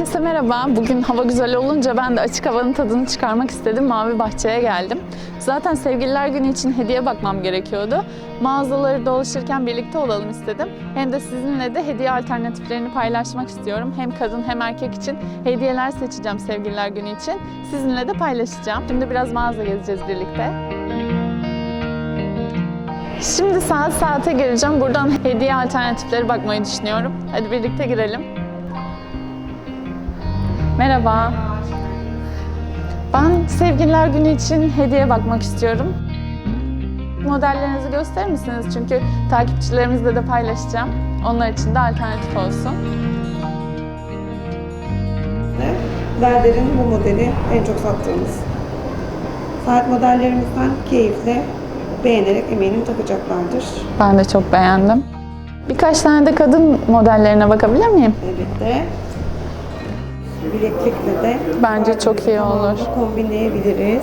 Herkese merhaba. Bugün hava güzel olunca ben de açık havanın tadını çıkarmak istedim. Mavi Bahçe'ye geldim. Zaten sevgililer günü için hediye bakmam gerekiyordu. Mağazaları dolaşırken birlikte olalım istedim. Hem de sizinle de hediye alternatiflerini paylaşmak istiyorum. Hem kadın hem erkek için hediyeler seçeceğim sevgililer günü için. Sizinle de paylaşacağım. Şimdi biraz mağaza gezeceğiz birlikte. Şimdi saat saate gireceğim. Buradan hediye alternatifleri bakmayı düşünüyorum. Hadi birlikte girelim. Merhaba. Ben sevgililer günü için hediye bakmak istiyorum. Modellerinizi gösterir misiniz? Çünkü takipçilerimizle de paylaşacağım. Onlar için de alternatif olsun. Derder'in bu modeli en çok sattığımız. Saat modellerimizden keyifle, beğenerek eminim takacaklardır. Ben de çok beğendim. Birkaç tane de kadın modellerine bakabilir miyim? Elbette. Bileklikle de Bence çok iyi olur. kombinleyebiliriz.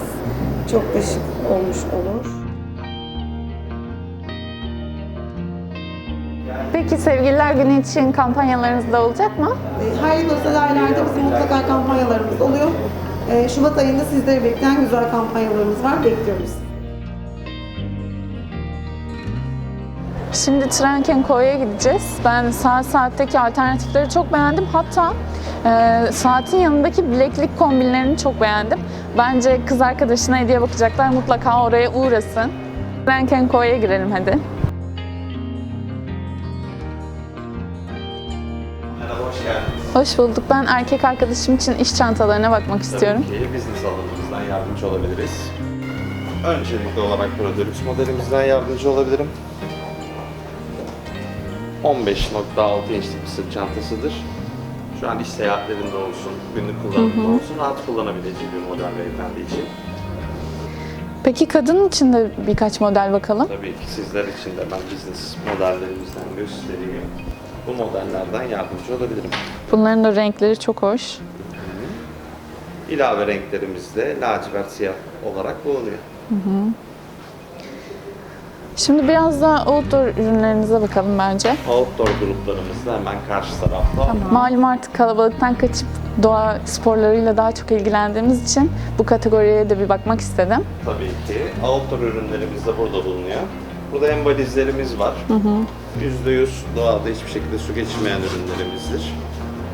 Çok da şık olmuş olur. Peki sevgililer günü için kampanyalarınız da olacak mı? Ee, Her yıl özel aylarda bizim mutlaka kampanyalarımız oluyor. Ee, Şubat ayında sizleri bekleyen güzel kampanyalarımız var. Bekliyoruz. Şimdi Trenkenko'ya gideceğiz. Ben saat saatteki alternatifleri çok beğendim. Hatta e, saatin yanındaki bileklik kombinlerini çok beğendim. Bence kız arkadaşına hediye bakacaklar. Mutlaka oraya uğrasın. Trenkenko'ya girelim hadi. Merhaba, hoş geldiniz. Hoş bulduk. Ben erkek arkadaşım için iş çantalarına bakmak istiyorum. Tabii ki business alanımızdan yardımcı olabiliriz. Öncelikli olarak Prodolux modelimizden yardımcı olabilirim. 15.6 inçlik bir sırt çantasıdır. Şu an iş seyahatlerinde olsun, günlük kullanımda olsun rahat kullanabileceği bir model beyefendi için. Peki kadın için de birkaç model bakalım. Tabii ki sizler için de ben business modellerimizden göstereyim. Bu modellerden yardımcı olabilirim. Bunların da renkleri çok hoş. İlave renklerimiz de lacivert siyah olarak bulunuyor. Şimdi biraz daha outdoor ürünlerinize bakalım bence. Outdoor gruplarımız da hemen karşı tarafta. Malum artık kalabalıktan kaçıp doğa sporlarıyla daha çok ilgilendiğimiz için bu kategoriye de bir bakmak istedim. Tabii ki. Outdoor ürünlerimiz de burada bulunuyor. Burada hem valizlerimiz var. %100 doğada hiçbir şekilde su geçirmeyen ürünlerimizdir.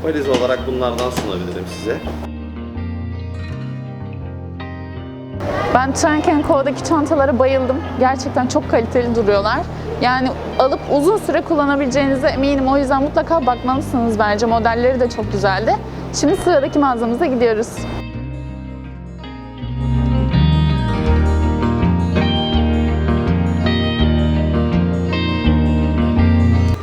Valiz olarak bunlardan sunabilirim size. Ben Trunk Co'daki çantalara bayıldım. Gerçekten çok kaliteli duruyorlar. Yani alıp uzun süre kullanabileceğinize eminim. O yüzden mutlaka bakmalısınız bence. Modelleri de çok güzeldi. Şimdi sıradaki mağazamıza gidiyoruz.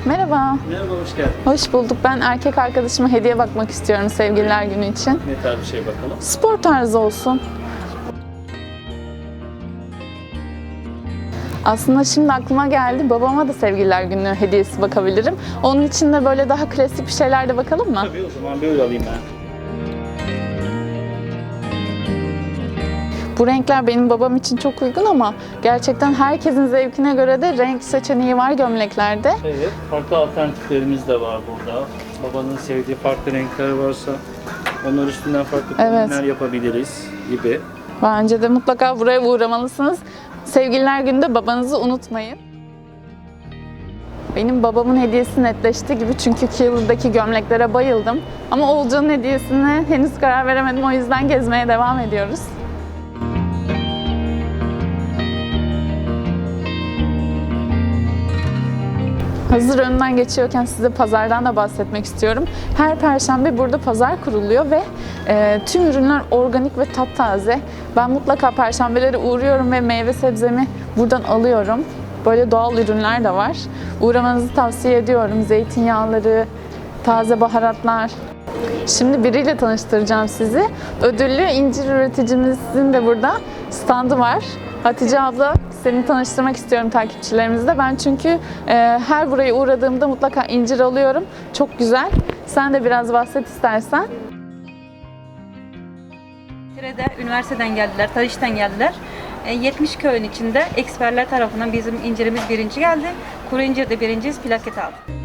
Merhaba. Merhaba, hoş geldin. Hoş bulduk. Ben erkek arkadaşıma hediye bakmak istiyorum sevgililer günü için. Ne tarz bir şey bakalım? Spor tarzı olsun. Aslında şimdi aklıma geldi. Babama da sevgililer günü hediyesi bakabilirim. Onun için de böyle daha klasik bir şeyler de bakalım mı? Tabii o zaman böyle alayım ben. Bu renkler benim babam için çok uygun ama gerçekten herkesin zevkine göre de renk seçeneği var gömleklerde. Evet, farklı alternatiflerimiz de var burada. Babanın sevdiği farklı renkler varsa onlar üstünden farklı Evet. kombinler yapabiliriz gibi. Bence de mutlaka buraya uğramalısınız. Sevgililer günde babanızı unutmayın. Benim babamın hediyesi netleşti gibi çünkü Kiehl'daki gömleklere bayıldım. Ama Olcan'ın hediyesine henüz karar veremedim o yüzden gezmeye devam ediyoruz. Hazır önünden geçiyorken size pazardan da bahsetmek istiyorum. Her perşembe burada pazar kuruluyor ve e, tüm ürünler organik ve taptaze. Ben mutlaka perşembeleri uğruyorum ve meyve sebzemi buradan alıyorum. Böyle doğal ürünler de var. Uğramanızı tavsiye ediyorum. Zeytinyağları, taze baharatlar. Şimdi biriyle tanıştıracağım sizi. Ödüllü incir üreticimizin de burada standı var. Hatice abla seni tanıştırmak istiyorum takipçilerimizle. Ben çünkü e, her buraya uğradığımda mutlaka incir alıyorum. Çok güzel. Sen de biraz bahset istersen. Tire'de üniversiteden geldiler, Tarış'tan geldiler. E, 70 köyün içinde eksperler tarafından bizim incirimiz birinci geldi. Kuru incir de birinciyiz, plaket aldık.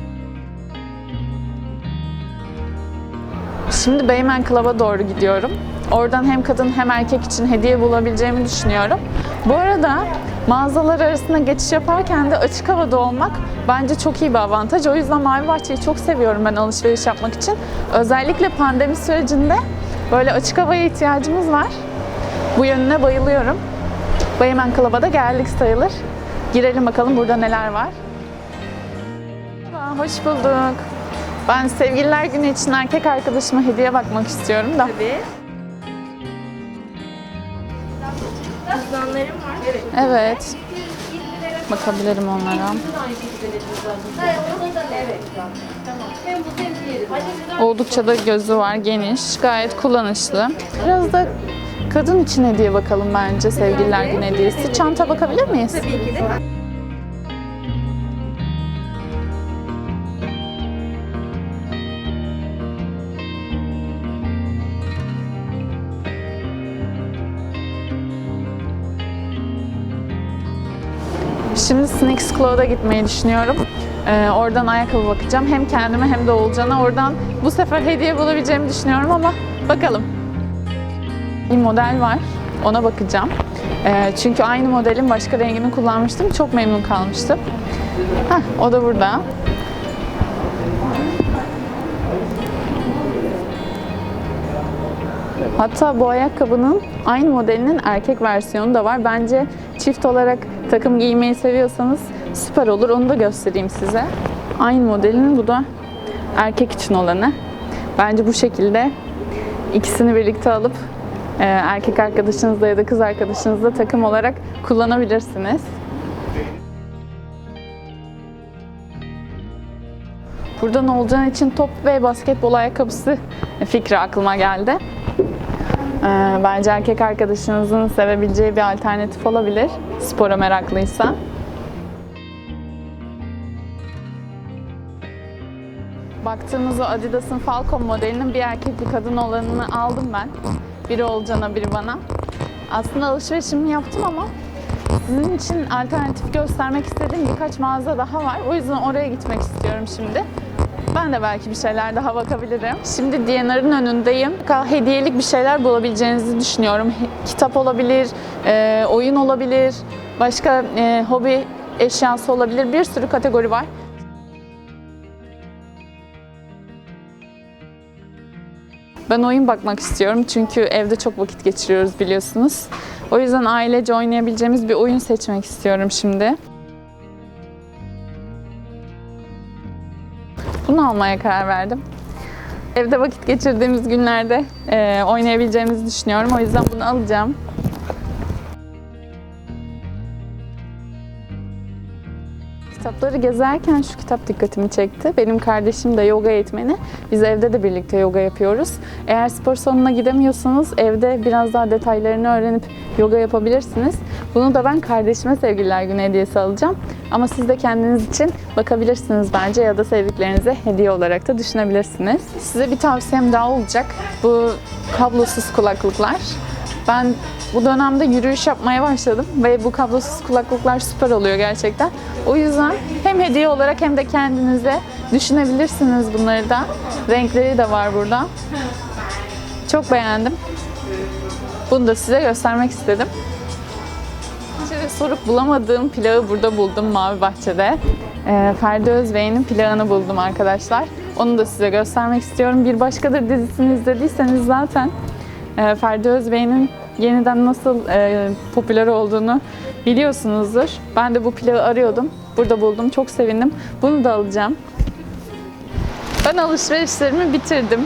Şimdi Beymen Club'a doğru gidiyorum. Oradan hem kadın hem erkek için hediye bulabileceğimi düşünüyorum. Bu arada mağazalar arasında geçiş yaparken de açık havada olmak bence çok iyi bir avantaj. O yüzden Mavi Bahçe'yi çok seviyorum ben alışveriş yapmak için. Özellikle pandemi sürecinde böyle açık havaya ihtiyacımız var. Bu yönüne bayılıyorum. Beymen Club'a da geldik sayılır. Girelim bakalım burada neler var. Hoş bulduk. Ben sevgililer günü için erkek arkadaşıma hediye bakmak istiyorum da. Tabii. Cüzdanlarım var. Evet. Evet. Bakabilirim onlara. Oldukça da gözü var, geniş, gayet kullanışlı. Biraz da kadın için hediye bakalım bence sevgililer günü hediyesi. Çanta bakabilir miyiz? Tabii ki de. Şimdi Sneaks Cloth'a gitmeyi düşünüyorum. Ee, oradan ayakkabı bakacağım. Hem kendime hem de Oğulcan'a. Oradan bu sefer hediye bulabileceğimi düşünüyorum ama bakalım. Bir model var. Ona bakacağım. Ee, çünkü aynı modelin başka rengini kullanmıştım. Çok memnun kalmıştım. Heh, o da burada. Hatta bu ayakkabının aynı modelinin erkek versiyonu da var. Bence çift olarak takım giymeyi seviyorsanız süper olur. Onu da göstereyim size. Aynı modelin bu da erkek için olanı. Bence bu şekilde ikisini birlikte alıp e, erkek arkadaşınızla ya da kız arkadaşınızla takım olarak kullanabilirsiniz. Buradan olacağın için top ve basketbol ayakkabısı fikri aklıma geldi. Ee, Bence erkek arkadaşınızın sevebileceği bir alternatif olabilir. Spora meraklıysa. Baktığımız o Adidas'ın Falcon modelinin bir erkek bir kadın olanını aldım ben. Biri Olcan'a biri bana. Aslında alışverişimi yaptım ama sizin için alternatif göstermek istediğim birkaç mağaza daha var. O yüzden oraya gitmek istiyorum şimdi. Ben de belki bir şeyler daha bakabilirim. Şimdi DNR'ın önündeyim. Hediyelik bir şeyler bulabileceğinizi düşünüyorum. Kitap olabilir, e, oyun olabilir, başka e, hobi eşyası olabilir. Bir sürü kategori var. Ben oyun bakmak istiyorum çünkü evde çok vakit geçiriyoruz biliyorsunuz. O yüzden ailece oynayabileceğimiz bir oyun seçmek istiyorum şimdi. Almaya karar verdim. Evde vakit geçirdiğimiz günlerde e, oynayabileceğimizi düşünüyorum. O yüzden bunu alacağım. Kitapları gezerken şu kitap dikkatimi çekti. Benim kardeşim de yoga eğitmeni. Biz evde de birlikte yoga yapıyoruz. Eğer spor salonuna gidemiyorsanız evde biraz daha detaylarını öğrenip yoga yapabilirsiniz. Bunu da ben kardeşime sevgililer günü hediyesi alacağım. Ama siz de kendiniz için bakabilirsiniz bence ya da sevdiklerinize hediye olarak da düşünebilirsiniz. Size bir tavsiyem daha olacak. Bu kablosuz kulaklıklar. Ben bu dönemde yürüyüş yapmaya başladım ve bu kablosuz kulaklıklar süper oluyor gerçekten. O yüzden hem hediye olarak hem de kendinize düşünebilirsiniz bunları da. Renkleri de var burada. Çok beğendim. Bunu da size göstermek istedim. Sorup bulamadığım plağı burada buldum Mavi Bahçe'de. Ee, Ferdi Özbey'in plağını buldum arkadaşlar. Onu da size göstermek istiyorum. Bir Başkadır dizisini izlediyseniz zaten e, Ferdi Özbey'in yeniden nasıl e, popüler olduğunu biliyorsunuzdur. Ben de bu plağı arıyordum. Burada buldum. Çok sevindim. Bunu da alacağım. Ben alışverişlerimi bitirdim.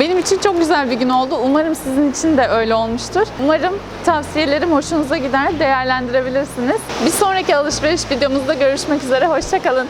Benim için çok güzel bir gün oldu. Umarım sizin için de öyle olmuştur. Umarım tavsiyelerim hoşunuza gider, değerlendirebilirsiniz. Bir sonraki alışveriş videomuzda görüşmek üzere. Hoşçakalın.